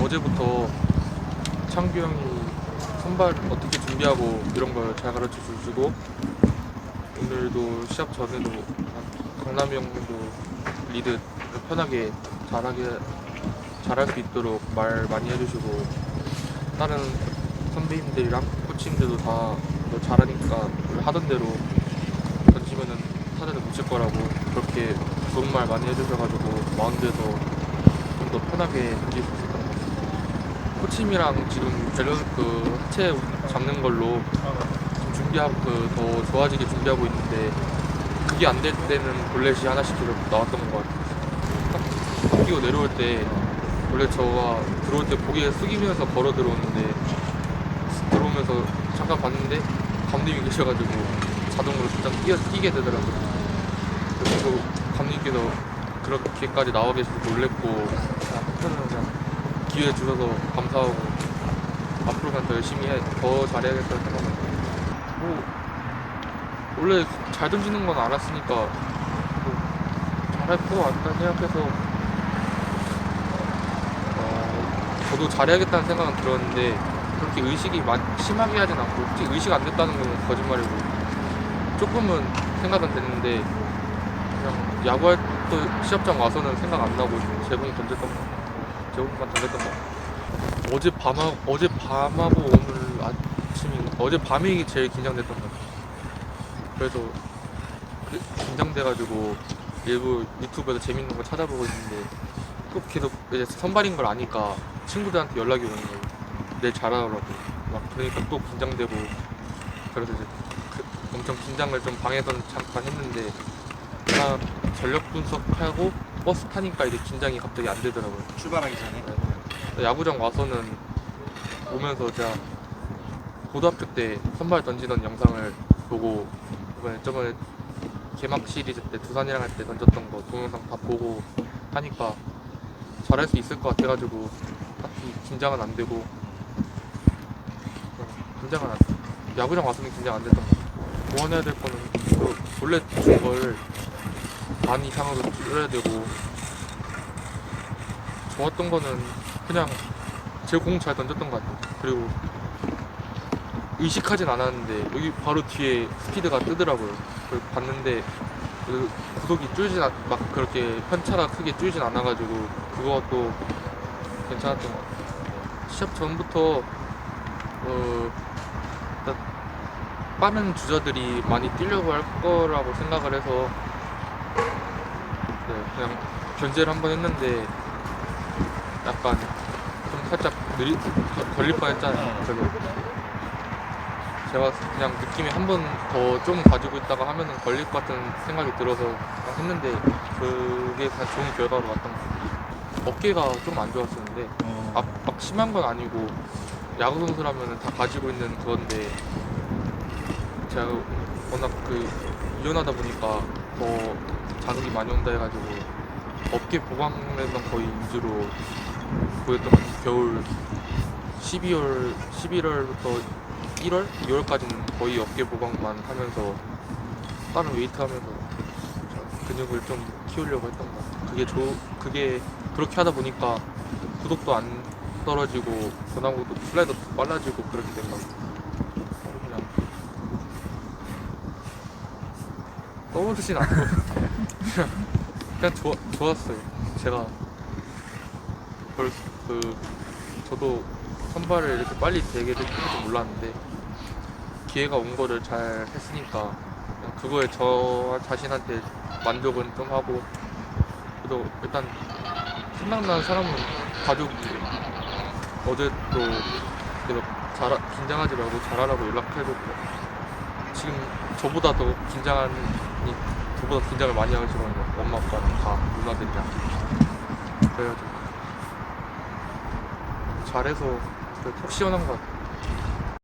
어제부터 창규 형이 선발 어떻게 준비하고 이런 걸 잘 가르쳐 주시고 오늘도 시합 전에도 강남이 형도 리드 편하게 잘하게 잘할 수 있도록 말 많이 해주시고 다른 선배님들이랑 코치님들도 다 너 잘하니까 하던 대로 던지면은 타자를 못칠 거라고 그렇게 좋은 말 많이 해주셔가지고 마운드에서 좀 더 편하게 던질 수 같아요. 코치님이랑 지금 밸런스 그 하체 잡는 걸로 좀 준비하고 그 더 좋아지게 준비하고 있는데 그게 안 될 때는 볼넷이 하나씩 계속 나왔던 것 같아요. 딱 뛰고 내려올 때 원래 저가 들어올 때 고개 숙이면서 걸어 들어오는데 들어오면서 잠깐 봤는데 감독님이 계셔가지고 자동으로 잠깐 뛰어, 뛰게 되더라고요. 그리고 감독님께서 그렇게까지 나와 계셔서 놀랬고 한편으로 그냥 기회 주셔서 감사하고 앞으로 그냥 더 열심히 해, 더 잘해야겠다는 생각은 뭐 원래 잘 던지는 건 알았으니까 뭐거 같다 생각해서 어, 저도 잘해야겠다는 생각은 들었는데 그렇게 의식이 많, 심하게 하진 않고 혹시 의식 안 됐다는 건 거짓말이고 조금은 생각은 됐는데 그냥 야구할 때 시합장 와서는 생각 안 나고 제공이 던졌던 거 제공만 던졌던 거 어제 밤하 어제 밤하고 오늘 아침이 어제 밤이 제일 긴장됐던 것 같아요 그래서 그- 긴장돼가지고 일부 유튜브에서 재밌는 거 찾아보고 있는데 또 계속 이제 선발인 걸 아니까 친구들한테 연락이 오는 거예요. 내일 잘하라고. 막 그러니까 또 긴장되고 그래서 이제 그- 엄청 긴장을 좀 방에서는 잠깐 했는데 딱 전력 분석하고 버스 타니까 이제 긴장이 갑자기 안 되더라고요. 출발하기 전에 네. 야구장 와서는 오면서 제가 고등학교 때 선발 던지던 영상을 보고 이번에 저번에 개막 시리즈 때 두산이랑 할 때 던졌던 거 동영상 다 보고 하니까 잘할 수 있을 것 같아가지고 딱히 긴장은 안 되고 어, 긴장은 안 야구장 와서는 긴장 안 됐던 것 같아요. 보완해야 될 거는 그 원래 준걸 반 이상으로 줄여야 되고 좋았던 거는 그냥 제 공 잘 던졌던 것 같아요. 그리고 의식하진 않았는데 여기 바로 뒤에 스피드가 뜨더라고요. 그걸 봤는데 그 구속이 줄진 않, 막 그렇게 편차가 크게 줄진 않아가지고 그것도 괜찮았던 것 같아요. 시합 전부터 어, 빠른 주자들이 많이 뛰려고 할 거라고 생각을 해서 네, 그냥 견제를 한 번 했는데 약간 좀 살짝 느리 거- 걸릴 뻔했잖아요. 그래서 제가 그냥 느낌이 한 번 더 좀 가지고 있다가 하면은 걸릴 것 같은 생각이 들어서 그냥 했는데 그게 그냥 좋은 결과로 왔던 것 같아요. 어깨가 좀 안 좋았었는데 어, 막, 막 심한 건 아니고 야구 선수라면 다 가지고 있는 그건데 제가 워낙 그 유연하다 보니까 더 자극이 많이 온다 해가지고 어깨 보강에만 거의 위주로 보였던 것 같아요. 겨울 12월 11월부터 1월, 2월까지는 거의 어깨 보강만 하면서 다른 웨이트 하면서 근육을 좀 키우려고 했던 것 같아요. 그게 조, 그게 그렇게 하다 보니까 구독도 안 떨어지고 변화구도 슬라이더도 빨라지고 그렇게 된 것 같아요. 그냥 떠오르진 않고 그냥, 그냥 좋았어요. 제가 벌, 그 저도 선발을 이렇게 빨리 되게 될줄 몰랐는데 기회가 온 거를 잘 했으니까 그거에 저 자신한테 만족은 좀 하고 그래도 일단 생각나는 사람은 가족이 어제도 내가 잘 긴장하지 말고 잘하라고 연락해줬고 지금 저보다 더 긴장 하니 저보다 긴장을 많이 하시거든요 엄마 아빠 다 누나들이랑 그래가지고. 잘해서 속 시원한 것 같아요